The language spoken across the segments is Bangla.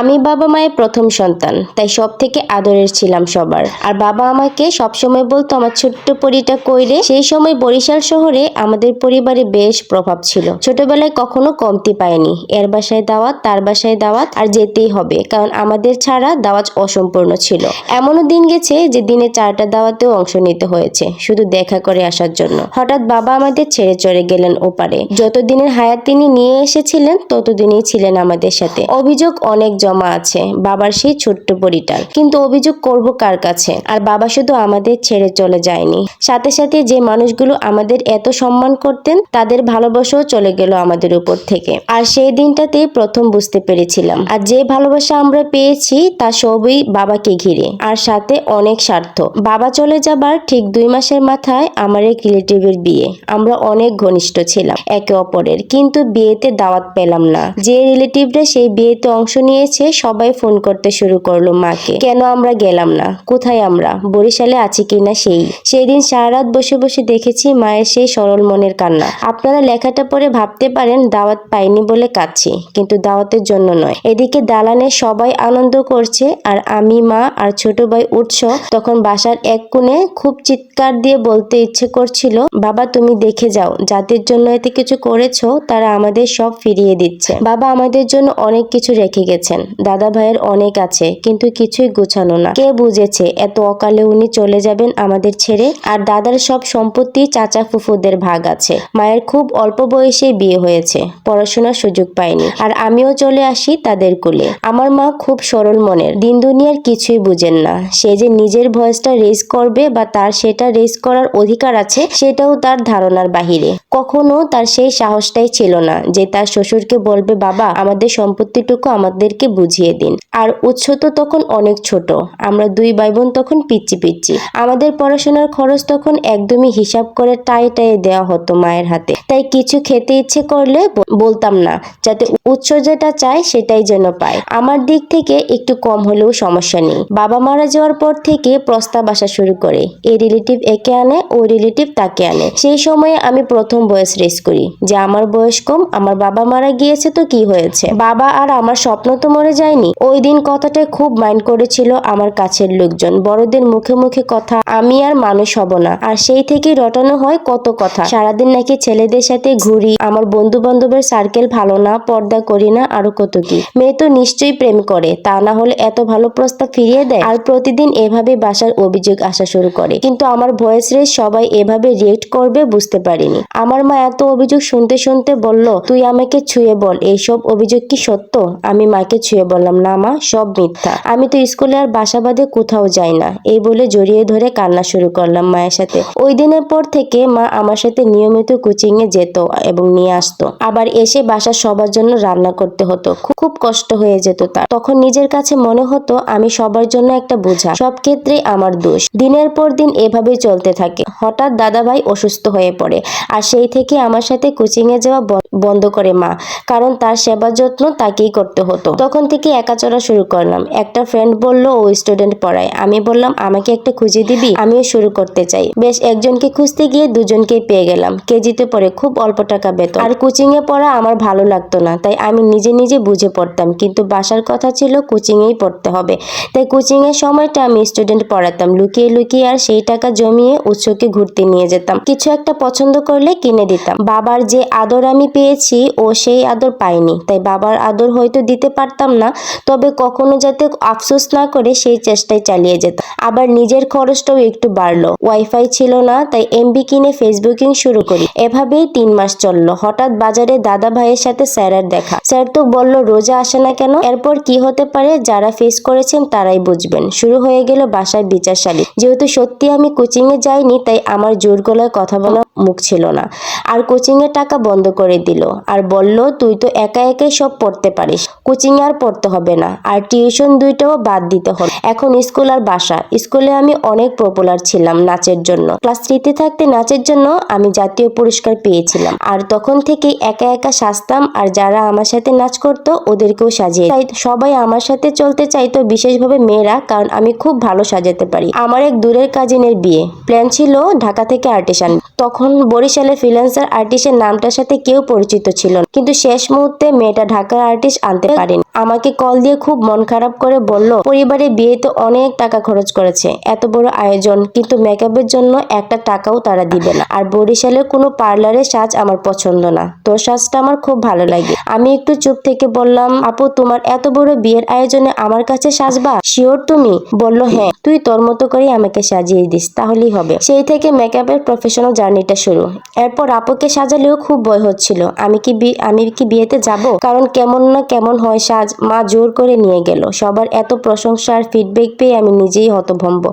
আমি বাবা মায়ের প্রথম সন্তান, তাই সব থেকে আদরের ছিলাম সবার। আর বাবা আমাকে সবসময় বলতো, আমার ছোট্ট পরিটা কইরে সেই সময় বরিশাল শহরে আমাদের পরিবারে বেশ প্রভাব ছিল। ছোটবেলায় কখনো কমতি পায়নি। এর বাসায় দাওয়াত, তার বাসায় দাওয়াত, আর যেতেই হবে। কারণ আমাদের ছাড়া দাওয়াত অসম্পূর্ণ ছিল। এমনও দিন গেছে যে দিনে চারটা দাওয়াতেও অংশ নিতে হয়েছে, শুধু দেখা করে আসার জন্য। হঠাৎ বাবা আমাদের ছেড়ে চলে গেলেন ওপারে। যতদিনের হায়াত তিনি নিয়ে এসেছিলেন, ততদিনই ছিলেন আমাদের সাথে। অভিযোগ অনেক জমা আছে, বাবার সেই ছোট্ট পরিটার কিন্তু অভিযোগ করব কার কাছে? আর বাবা শুধু আমাদের ছেড়ে চলে যায়নি। সাথে সাথে যে মানুষগুলো আমাদের এত সম্মান করতেন, তাদের ভালোবাসাও চলে গেল আমাদের উপর থেকে। আর সেই দিনটাতেই প্রথম বুঝতে পেরেছিলাম। আর যে ভালোবাসা আমরা পেয়েছি, তা সবই বাবাকে ঘিরে। আর সাথে অনেক স্বার্থ। বাবা চলে যাবার ঠিক দুই মাসের মাথায় আমার এক রিলেটিভের বিয়ে। আমরা অনেক ঘনিষ্ঠ ছিলাম একে অপরের। কিন্তু বিয়েতে দাওয়াত পেলাম না। যে রিলেটিভরা সেই বিয়েতে অংশ নিয়েছে সবাই ফোন করতে শুরু করল মাকে। কেন আমরা গেলাম না? কোথায় আমরা? বরিশালে আছি কিনা সেই? সেই দিন সারা রাত বসে বসে দেখেছি মায়ের সেই সরল মনের কান্না। আপনারা লেখাটা পড়ে ভাবতে পারেন, দাওয়াত পাইনি বলে কাঁদছি, কিন্তু দাওয়াতের জন্য নয়। এদিকে দালানে সবাই আনন্দ করছে আর আমি, মা আর ছোট ভাই উঠছ তখন বাসার এক কোণে খুব চিৎকার দিয়ে বলতে ইচ্ছে করছিল, বাবা, তুমি দেখে যাও, যাদের জন্য এতে কিছু করেছ, তারা আমাদের সব ফিরিয়ে দিচ্ছে। বাবা আমাদের জন্য অনেক কিছু রেখে গেছেন। দাদা ভাইয়ের অনেক আছে, কিন্তু কিছুই গুছানো না। কে বুঝেছে, এত অকালে উনি চলে যাবেন আমাদের ছেড়ে? আর দাদার সব সম্পত্তি চাচা ফুফুদের ভাগ আছে। মায়ের খুব অল্প বয়সে বিয়ে হয়েছে, পড়াশোনার সুযোগ পায়নি। আর আমিও চলে আসি তাদের কোলে। আমার মা খুব সরল মনের। দিন দুনিয়ার কিছুই বুঝেন না। সে যে নিজের ভয়েসটা রেজ করবে বা তার সেটা রেজ করার অধিকার আছে, সেটাও তার ধারণার বাহিরে। কখনো তার সেই সাহসটাই ছিল না যে তার শ্বশুরকে বলবে, বাবা, আমাদের সম্পত্তিটুকু আমাদেরকে বুঝিয়ে দিন। আর উৎস তো তখন অনেক ছোট। আমরা দুই ভাই বোন তখন পিচ্ছি পিচ্ছি আমাদের পড়াশোনার খরচ তখন একদমই হিসাব করে টাই টাই দেওয়া হতো মায়ের হাতে। তাই কিছু খেতে ইচ্ছে করলে বলতাম না, যাতে উৎস যেটা চায় সেটাই যেন পায়। আমার দিক থেকে একটু কম হলেও সমস্যা নেই। বাবা মারা যাওয়ার পর থেকে প্রস্তাব আসা শুরু করে। এই রিলেটিভ একে আনে, ও রিলেটিভ তাকে আনে। সেই সময়ে আমি প্রথম বয়স রেস করি। যে আমার বয়স কম, আমার বাবা মারা গিয়েছে তো কি হয়েছে? বাবা আর আমার স্বপ্ন তো মরে যায়নি। ওই দিন কথাটা খুব মাইন্ড করেছিল আমার কাছের লোকজন। বড়দের মুখে মুখে কথা, আমি আর মানুষ হব না। আর সেই থেকেই রটানো হয় কত কথা। সারাদিন নাকি ছেলেদের সাথে ঘুরি, আমার বন্ধু বান্ধবের সার্কেল ভালো না, পর্দা করি না, আরও কত কি। মেয়ে তো নিশ্চয়ই প্রেম করে, তা না হলে এত ভালো প্রস্তাব ফিরিয়ে দেয়? আর প্রতিদিন এভাবে বাসার অভিযোগ আসা শুরু করে। কিন্তু আমার ভয়েস রেস সবাই এভাবে রিয়েক্ট করবে বুঝতে পারিনি। আমার মা এত অভিযোগ শুনতে শুনতে বলল, তুই আমাকে ছুঁয়ে বল, এইসব অভিযোগ কি সত্য? আমি মাকে ছুঁয়ে বললাম, না মা, সব মিথ্যা। আমি তো স্কুলে আর বাসা বাদে কোথাও যাই না। এই বলে জড়িয়ে ধরে কান্না শুরু করলাম মায়ের সাথে। ওই দিনের পর থেকে মা আমার সাথে নিয়মিত কোচিং এ যেত এবং নিয়ে আসতো। আবার এসে বাসার সবার জন্য রান্না করতে হতো। খুব- কষ্ট হয়ে যেত তার। তখন নিজের কাছে মনে হতো, আমি সবার জন্য একটা বোঝা। সব ক্ষেত্রেই আমার দোষ। দিনের পর দিন এভাবে চলতে থাকে। হঠাৎ দাদা ভাই অসুস্থ হয়ে পড়ে। আর সেই থেকে আমার সাথে কোচিং এ যাওয়া বন্ধ করে মা। কারণ তার সেবা যত্ন তাকেই করতে হতো। তখন থেকে একা চলা শুরু করলাম। একটা ফ্রেন্ড বলল, ও স্টুডেন্ট পড়ায়। আমি বললাম, আমাকে একটা খুঁজে দিবি, আমিও শুরু করতে চাই। বেশ, একজনকে খুঁজতে গিয়ে দুজনকে পেয়ে গেলাম। কেজিতে পড়ে খুব অল্প টাকা বেতন। আর কোচিং এ পড়া আমার ভালো লাগতো না, তাই আমি নিজে নিজে বুঝে পড়তাম। কিন্তু বাসার কথা ছিল কোচিং এই পড়তে হবে। তাই কোচিং এর সময়টা আমি স্টুডেন্ট পড়াতাম। লুকিয়ে লুকিয়ে আর সেই টাকা জমিয়ে উৎসকে ঘুরতে নিয়ে যেতাম। কিছু একটা পছন্দ করলে কিনে দিতাম। বাবার যে আদর আমি পেয়েছি, ও সেই আদর পাইনি তাই বাবার আদর হয়তো দিতে পারতাম না, তবে কখনো যাতে আফসোস না করে সেই চেষ্টাই চালিয়ে যেতাম। আবার নিজের খরচটাও একটু বাড়লো। ওয়াইফাই ছিল না, তাই এমবি কিনে ফেসবুকিং শুরু করি। এভাবেই তিন মাস চলল। হঠাৎ বাজারে দাদা ভাইয়ের সাথে স্যারের দেখা। স্যার তো বলল, রোজা আসে না কেন? এরপর কি হতে পারে, যারা ফেস করেছেন তারাই বুঝবেন। শুরু হয়ে গেল বাসায় বিচারশালী যেহেতু সত্যি আমি কোচিং এ যাইনি, তাই আমার জোর গলায় কথা বলা মুখ ছিল না। আর কোচিং এর টাকা বন্ধ করে দিল। আর বলল, তুই তো একা একাই সব পড়তে পারিস। কোচিং আর পড়তে হবে না, আর টিউশন দুইটাও বাদ দিতে হবে। এখন স্কুল আর বাসা স্কুলে আমি অনেক পপুলার ছিলাম নাচের জন্য। ক্লাস থ্রিতে থাকতে নাচের জন্য আমি জাতীয় পুরস্কার পেয়েছিলাম। আর তখন থেকেই একা একা সাজতাম, আর যারা আমার সাথে নাচ করতো, ওদেরকেও সাজিয়ে তাই সবাই আমার সাথে চলতে চাইতো, বিশেষভাবে মেয়েরা, কারণ আমি খুব ভালো সাজাতে পারি। আমার এক দূরের কাজিনের বিয়ে। প্ল্যান ছিল ঢাকা থেকে আর্টিসান তখন বরিশালে ফ্রিল্যান্সার আর্টিস্টের নামটার সাথে কেউ পরিচিত ছিল না। কিন্তু শেষ মুহূর্তে মেয়েটা ঢাকার আর্টিস্ট আনতে পারেনি। আমাকে কল দিয়ে খুব মন খারাপ করে বলল, পরিবারে বিয়েতে অনেক টাকা খরচ করেছে, এত বড় আয়োজন, কিন্তু মেকআপের জন্য একটা টাকাও তারা দিবে না। আর বরিশালের কোনো পার্লারের সাজ আমার পছন্দ না। তোর সাজটা আমার খুব ভালো লাগে আমি একটু চুপ থেকে বললাম, আপু, তোমার এত বড় বিয়ের আয়োজনে আমার কাছে সাজবা? শিওর তুমি বলল হ্যাঁ। তুই তোর মতো করে আমাকে সাজিয়ে দিস, তাহলেই হবে সেই থেকে মেকআপের প্রফেশনাল জার্নিটা শুরু। এরপর আপুকে সাজালেও খুব ভয় হচ্ছিল, আমি কি আমি কি বিয়েতে যাব? কারণ কেমন না কেমন হয় সাজ মা জোর করে নিয়ে গেল। সবার এত প্রশংসা আর ফিডব্যাক পেয়ে আমি নিজেই হতভম্ব।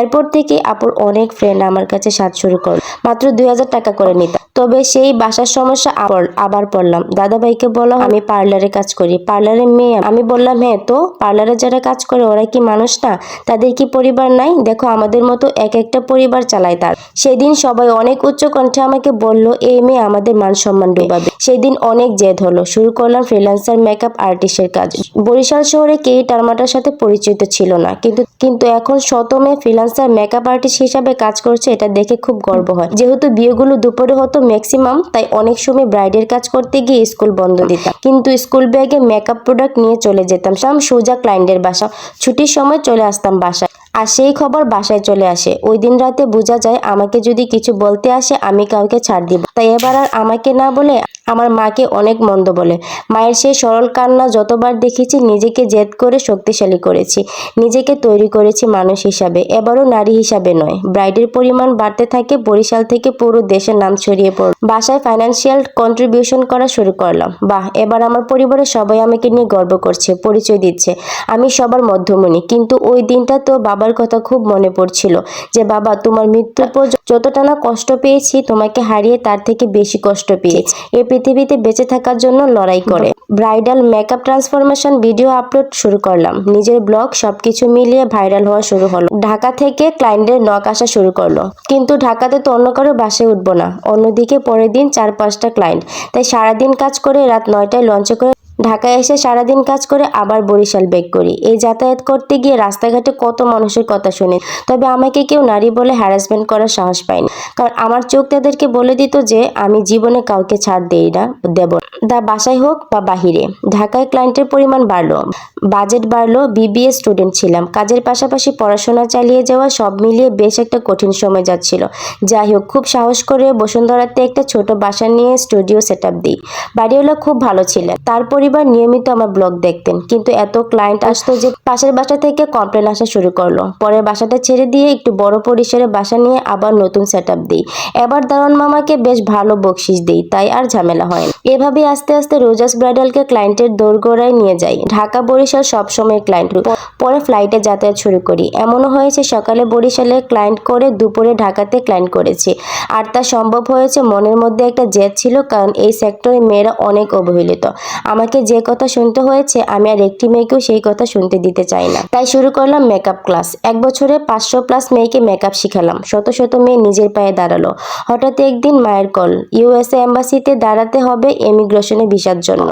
এরপর থেকে আপুর অনেক ফ্রেন্ড আমার কাছে সাজ শুরু করল। মাত্র দুই হাজার টাকা করে নিতাম। তবে সেই বাসার সমস্যা আবার পড়লাম। দাদা ভাইকে বললাম আমি পার্লারে কাজ করি। পার্লারের মেয়ে আমি। বললাম হ্যাঁ তো পার্লারে যারা কাজ করে, ওরা কি মানুষ না? তাদের কি পরিবার নাই? দেখো, আমাদের মতো এক একটা পরিবার চালায় তার। সেদিন সবাই অনেক উচ্চ কণ্ঠে আমাকে বলল, এই মেয়ে আমাদের মান সম্মান ডুবাবে সেদিন অনেক জেদ হলো। শুরু করলাম ফ্রিল্যান্সার মেকআপ আর্টিস্টের কাজ। বরিশাল শহরে কেই টার্মাটার সাথে পরিচিত ছিল না, কিন্তু কিন্তু এখন শত মেয়ে ফ্রিল্যান্সার মেকআপ আর্টিস্ট হিসাবে কাজ করছে, এটা দেখে খুব গর্ব হয়। যেহেতু বিয়েগুলো দুপুরে হতো ম্যাক্সিমাম, তাই অনেক সময় ব্রাইডের কাজ করতে গিয়ে স্কুল বন্ধ দিতাম। কিন্তু স্কুল ব্যাগে মেকআপ প্রোডাক্ট নিয়ে চলে যেতাম, সাম সোজা ক্লায়েন্টের বাসা। ছুটির সময় চলে আসতাম বাসায়। আর সেই খবর বাসায় চলে আসে। ওই দিন রাতে বোঝা যায়, আমাকে যদি কিছু বলতে আসে, আমি কাউকে ছাড় দিব। তাই এবার আর আমাকে না বলে আমার মাকে অনেক মন্দ বলে। মায়ের সেই সরল কান্না যতবার দেখেছি, নিজেকে জেদ করে শক্তিশালী করেছি। নিজেকে তৈরি করেছি মানুষ হিসাবে, এবারও নারী হিসাবে নয়। ব্রাইডের পরিমাণ বাড়তে থাকে, বরিশাল থেকে পুরো দেশের নাম ছড়িয়ে পড়ল। বাসায় ফাইন্যান্সিয়াল কন্ট্রিবিউশন করা শুরু করলাম। বাহ, এবার আমার পরিবারের সবাই আমাকে নিয়ে গর্ব করছে, পরিচয় দিচ্ছে। আমি সবার মধ্যমণি, কিন্তু ওই দিনটা তো বাবার কথা খুব মনে পড়ছিল যে, বাবা, তোমার মৃত্যুর পর যতটা না কষ্ট পেয়েছি, তোমাকে হারিয়ে তার থেকে বেশি কষ্ট পেয়ে এই পৃথিবীতে বেঁচে থাকার জন্য লড়াই করে। Bridal makeup transformation video upload শুরু করলাম। নিজের ব্লগ সবকিছু মিলিয়ে ভাইরাল হওয়া শুরু হলো। ঢাকা থেকে ক্লায়েন্টের নক আসা শুরু করল। কিন্তু ঢাকাতে তো অন্য কারও বাসে উঠবো না। অন্যদিকে পরের দিন চার পাঁচটা ক্লায়েন্ট। তাই সারাদিন কাজ করে রাত নয়টায় লঞ্চে করে ঢাকায় এসে সারাদিন কাজ করে আবার বরিশাল বেক করি। এই যাতায়াত করতে গিয়ে রাস্তাঘাটে কত মানুষের কথা শুনি, তবে আমাকে কেউ নারী বলে হ্যারাসমেন্ট করার সাহস পায়নি কারণ আমার চোখ তাদেরকে বলে দিত যে, আমি জীবনে কাউকে ছাড় দেই না, দেব দা বাসায় হোক বা বাহিরে, ঢাকায় ক্লায়েন্টের পরিমাণ বাড়লো। বাজেট বাড়লো বিবিএ স্টুডেন্ট ছিলাম। কাজের পাশাপাশি পড়াশোনা চালিয়ে যাওয়া সব মিলিয়ে বেশ একটা কঠিন সময় যাচ্ছিল। যাই হোক, খুব সাহস করে বসুন্ধরাতে একটা ছোট বাসা নিয়ে স্টুডিও সেট আপ দিই। বাড়িওয়ালা খুব ভালো ছিলেন। তার নিয়মিত আমার ব্লগ দেখতেন। কিন্তু এত ক্লায়েন্ট আসতো যে পাশের বাসা থেকে কমপ্লেন আসা শুরু করল। পরে বাসাটা ছেড়ে দিয়ে একটু বড় পরিসরে বাসা নিয়ে আবার নতুন সেট আপ দিই। এবার দারোয়ান মামাকে বেশ ভালো বকশিস দিই, তাই আর ঝামেলা হয় এভাবে আস্তে আস্তে রোজাস ব্রাইডালকে ক্লায়েন্টের দোরগোড়ায় নিয়ে যাই। ঢাকা বরিশাল সবসময় ক্লায়েন্ট পরে ফ্লাইটে যাতায়াত শুরু করি। এমনও হয়েছে সকালে বরিশালে ক্লায়েন্ট করে দুপুরে ঢাকাতে ক্লায়েন্ট করেছি। আর তা সম্ভব হয়েছে মনের মধ্যে একটা জেদ ছিল, কারণ এই সেক্টরে মেয়েরা অনেক অবহেলিত। আমাকে যে কথা শুনতে হয়েছে, আমি আর একটি মেয়েকেও সেই কথা শুনতে দিতে চাই না। তাই শুরু করলাম মেকআপ ক্লাস এক বছরে পাঁচশো প্লাস মেয়েকে মেকআপ শিখালাম। শত শত মেয়ে নিজের পায়ে দাঁড়াল। হঠাৎ একদিন মায়ের কল ইউএসএ এম্বাসিতে দাঁড়াতে হবে এমিগ্রেশনে ভিসার জন্য।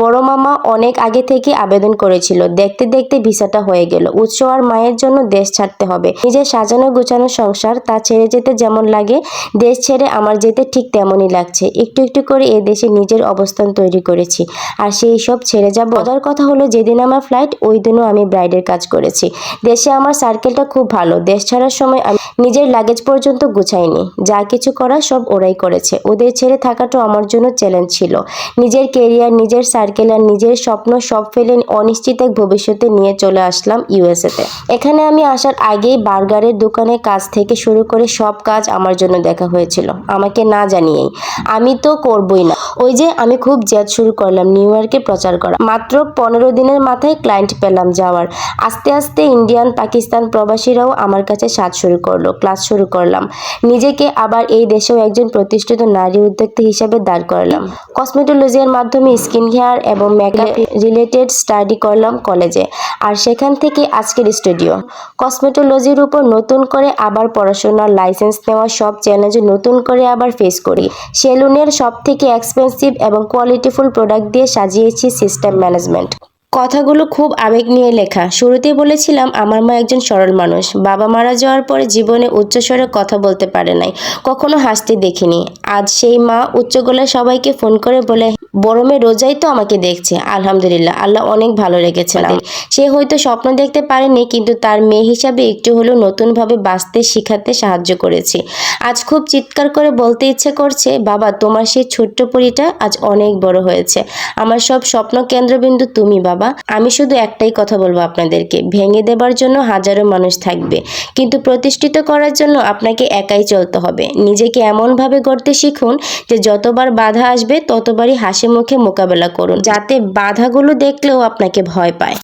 বড় মামা অনেক আগে থেকে আবেদন করেছিল। দেখতে দেখতে ভিসাটা হয়ে গেল। উৎস আর মায়ের জন্য দেশ ছাড়তে হবে। নিজের সাজানো গোছানো সংসার, তা ছেড়ে যেতে যেমন লাগে, দেশ ছেড়ে আমার যেতে ঠিক তেমনই লাগছে। একটু একটু করে এ দেশে নিজের অবস্থান তৈরি করেছি। আর সেই সব ছেড়ে যাব। মজার কথা হলো, যেদিন আমার ফ্লাইট ওই দিনও আমি ব্রাইডের কাজ করেছি। দেশে আমার সার্কেলটা খুব ভালো। দেশ ছাড়ার সময় আমি নিজের লাগেজ পর্যন্ত গুছাইনি। যা কিছু করা সব ওরাই করেছে। ওদের ছেড়ে থাকাটাও আমার জন্য চ্যালেঞ্জ ছিল। নিজের কেরিয়ার নিজের সার্কেল আর নিজের স্বপ্ন সব ফেলে অনিশ্চিত এক ভবিষ্যতে নিয়ে চলে আসলাম ইউএসএতে এখানে আমি আসার আগেই বার্গারের দোকানে কাজ থেকে শুরু করে সব কাজ আমার জন্য দেখা হয়েছিল। আমাকে না জানিয়েই। আমি তো করবই না। ওই যে আমি খুব জেদ শুরু করলাম। নিউ ইয়র্কে প্রচার করা। মাত্র পনেরো দিনের মাথায় ক্লায়েন্ট পেলাম যাওয়ার। আস্তে আস্তে ইন্ডিয়ান, পাকিস্তান প্রবাসীরাও আমার কাছে সাজ শুরু করল, ক্লাস শুরু করলাম। নিজেকে আবার এই দেশেও একজন প্রতিষ্ঠিত নারী উদ্যোক্তা হিসাবে দাঁড় করালাম। কসমেটোলজির মাধ্যমে স্কিন কেয়ার এবং মেকআপ রিলেটেড স্টাডি করলাম কলেজে। আর সেখান থেকে আজকের স্টুডিও। কসমেটোলজির উপর নতুন করে আবার পড়াশোনার লাইসেন্স নেওয়া সব চ্যালেঞ্জ নতুন করে আবার ফেস করি। সেলুনের সব থেকে এক্সপেন্সিভ এবং কোয়ালিটিফুল প্রোডাক্ট দিয়ে সাজিয়েছি সিস্টেম ম্যানেজমেন্ট। কথাগুলো খুব আবেগ নিয়ে লেখা। শুরুতেই বলেছিলাম, আমার মা একজন সরল মানুষ। বাবা মারা যাওয়ার পরে জীবনে উচ্চস্বরে কথা বলতে পারে নাই। কখনো হাসতে দেখিনি। আজ সেই মা উচ্চ গলায় সবাইকে ফোন করে বলে বড় মেয়ে রোজাই তো আমাকে দেখছে আলহামদুলিল্লাহ। আল্লাহ অনেক ভালো রেখেছে সে হয়তো স্বপ্ন দেখতে পারেনি কিন্তু তার মেয়ে হিসাবে একটু হলেও নতুনভাবে বাঁচতে শিখাতে সাহায্য করেছি। আজ খুব চিৎকার করে বলতে ইচ্ছে করছে বাবা তোমার সেই ছোট্ট পরিটা আজ অনেক বড় হয়েছে। আমার সব স্বপ্ন কেন্দ্রবিন্দু তুমি বাবা। আমি শুধু একটাই কথা বলব আপনাদেরকে ভেঙে দেবার জন্য হাজারো মানুষ থাকবে। কিন্তু প্রতিষ্ঠিত করার জন্য আপনাকে একাই চলতে হবে। নিজেকে এমনভাবে গড়তে শিখুন যে যতবার বাধা আসবে ততবারই মুখে মোকাবেলা করুন যাতে বাধাগুলো দেখলেও আপনাকে ভয় পায়।